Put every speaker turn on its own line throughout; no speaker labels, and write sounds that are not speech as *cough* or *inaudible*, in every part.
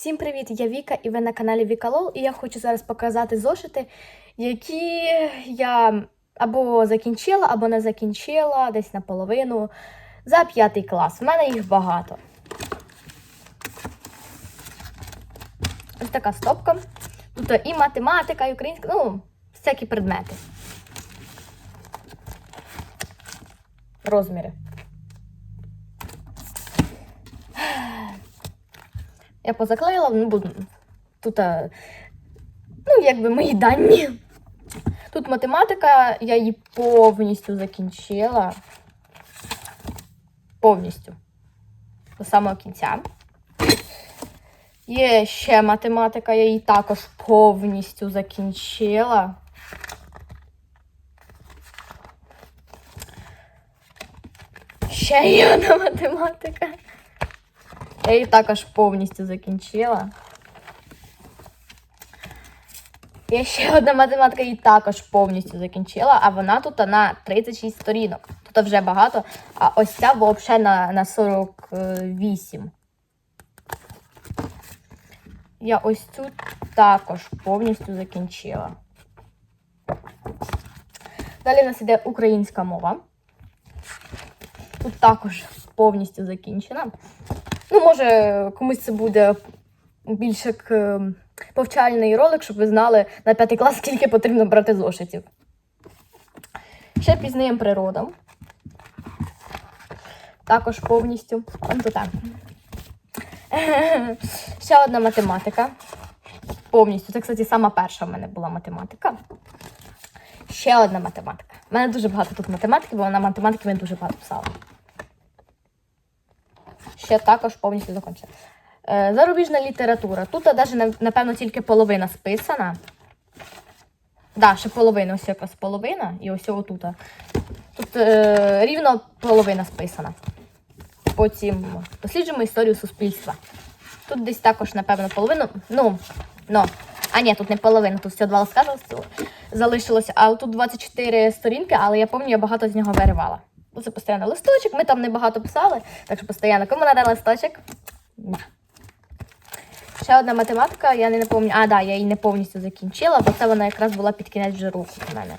Всім привіт! Я Віка і ви на каналі Віка Лол. І я хочу зараз показати зошити, які я або закінчила, або не закінчила десь наполовину за п'ятий клас. У мене їх багато. Ось така стопка. Тут і математика, і українська, ну, всякі предмети. Розміри. Я позаклеїла, ну, бо тут, а, ну, якби мої дані. Тут математика, я її повністю закінчила. Повністю. До самого кінця. Є ще математика, я її також повністю закінчила. Ще є одна математика. Я її також повністю закінчила. Є ще одна математика, її також повністю закінчила, а вона тут на 36 сторінок. Тут вже багато, а ось ця взагалі на, на 48. Я ось цю також повністю закінчила. Далі у нас іде українська мова. Тут також повністю закінчена. Ну, може, комусь це буде більш як е, повчальний ролик, щоб ви знали на п'ятий клас, скільки потрібно брати зошитів. Ще пізнаємо природу. Також повністю. Ну, то так. *laughs* Ще одна математика. Повністю. Це, кстати, сама перша в мене була математика. Ще одна математика. У мене дуже багато тут математики, бо на математики ми дуже багато писала. Ще також повністю закончила. Е, зарубіжна література. Тут навіть, напевно, тільки половина списана. Да, ще половина, ось якраз половина, і ось отут. Тут е, рівно половина списана. Потім досліджуємо історію суспільства. Тут десь також, напевно, половину. Ну, ну. А ні, тут не половина, тут всього два листка залишилося. А тут 24 сторінки, але я пам'ятаю, я багато з нього виривала. Це постійно листочок, ми там не багато писали, так що постійно. Кому надо листочок? На. Ще одна математика, я не пам'ятаю. А, да, я її не повністю закінчила, бо це вона якраз була під кінець вже руку в мене.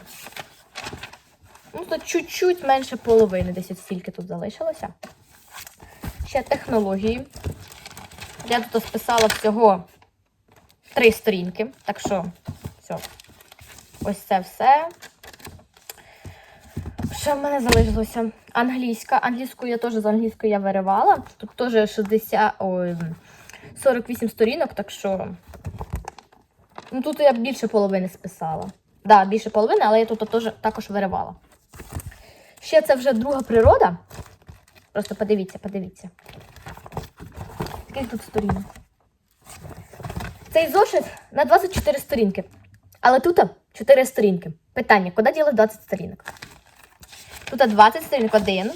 Ну, то чуть-чуть менше половини, десь от стільки тут залишилося. Ще технології. Я тут списала всього три сторінки, так що, все. Ось це все. Що в мене залишилося? Англійська. Англійську я теж з англійською я виривала. Тут теж 60, ой, 48 сторінок, так що. Ну, тут я більше половини списала. Так, да, більше половини, але я тут теж також виривала. Ще це вже друга природа. Просто подивіться, подивіться. Скільки тут сторінок? Цей зошит на 24 сторінки. Але тут 4 сторінки. Питання: куди діли 20 сторінок? Тут 20 сторінок. 1,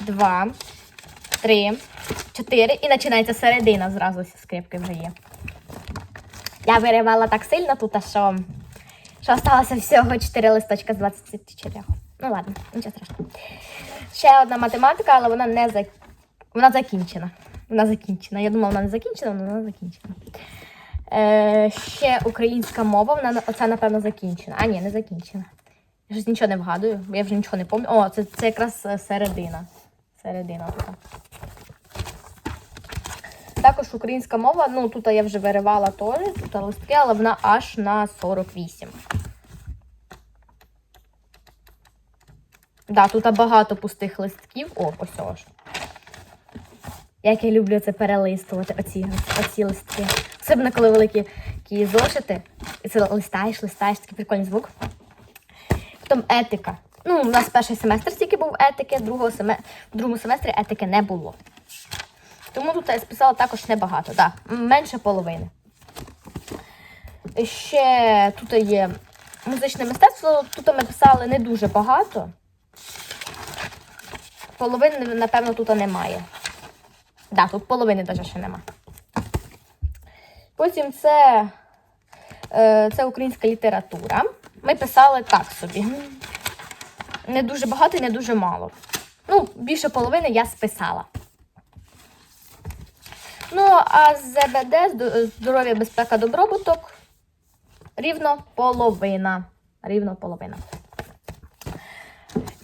2, 3, 4. І починається середина зразу скрипки вже є. Я виривала так сильно тут, що що осталося всього 4 листочка з 24. Ну ладно, нічого страшного. Ще одна математика, але вона не за... вона закінчена. Вона закінчена. Я думала, вона не закінчена, але вона закінчена. Е, ще українська мова, вона оця, напевно, закінчена. А, ні, не закінчена. Я ж нічого не вгадую, я вже нічого не пам'ятаю. О, це, це якраз е, середина. Середина тут. Також українська мова, ну тут я вже виривала теж, тут листки, але вона аж на 48. Да, тут багато пустих листків. О, ось ось. Як я люблю це перелистувати, оці, оці листки. Особливо, коли великі зошити. І це листаєш, листаєш, такий прикольний звук. Потім етика. Ну, у нас перший семестр тільки був етики, другого семе... в другому семестрі етики не було. Тому тут я списала також небагато, так, менше половини. Ще тут є музичне мистецтво, тут ми писали не дуже багато. Половини, напевно, тут немає. Так, да, тут половини навіть ще немає. Потім це, е, це українська література. Ми писали так собі. Не дуже багато і не дуже мало. Ну, більше половини я списала. Ну, а ЗБД, здоров'я, безпека, добробуток, рівно половина. Рівно половина.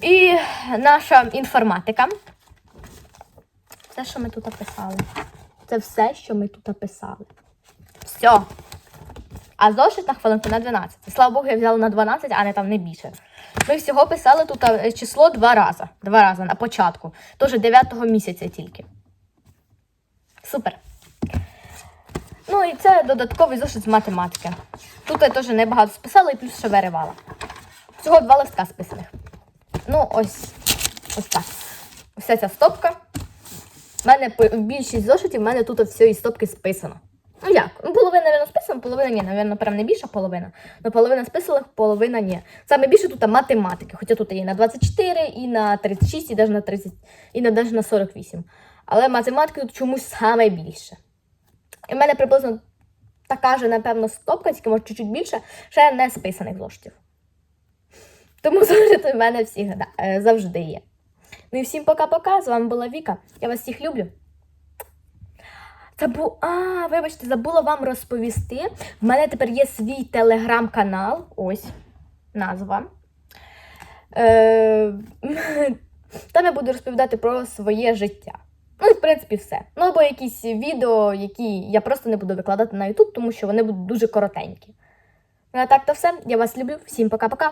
І наша інформатика. Все, що ми тут описали. Це все, що ми тут описали. Все. А зошит на хвилинку на 12. Слава Богу, я взяла на 12, а не там не більше. Ми всього писали тут е, число два рази. Два рази на початку. Тож 9 місяця тільки. Супер. Ну і це додатковий зошит з математики. Тут я теж небагато списала і плюс ще виривала. Всього два листка списаних. Ну, ось ось так. Ось ця стопка. У мене більшість зошитів, в мене тут із стопки списано. Ну як? Ну, половина, напевно, списана, половина ні. Навірно, прям не більша половина. Но половина списала, половина ні. Саме більше тут математики. Хоча тут і на 24, і на 36, і навіть на 30, і навіть на 48. Але математики тут чомусь саме більше. І в мене приблизно така ж, напевно, стопка, тільки може чуть-чуть більше, ще не списаних зошитів. Тому зошити в мене всі е, завжди є. Ну і всім пока-пока. З вами була Віка. Я вас всіх люблю. Забу... А, вибачте, забула вам розповісти. В мене тепер є свій телеграм-канал. Ось назва. Е... *laughs* Там я буду розповідати про своє життя. Ну, і в принципі, все. Ну, або якісь відео, які я просто не буду викладати на YouTube, тому що вони будуть дуже коротенькі. Ну, а так то все. Я вас люблю. Всім пока-пока.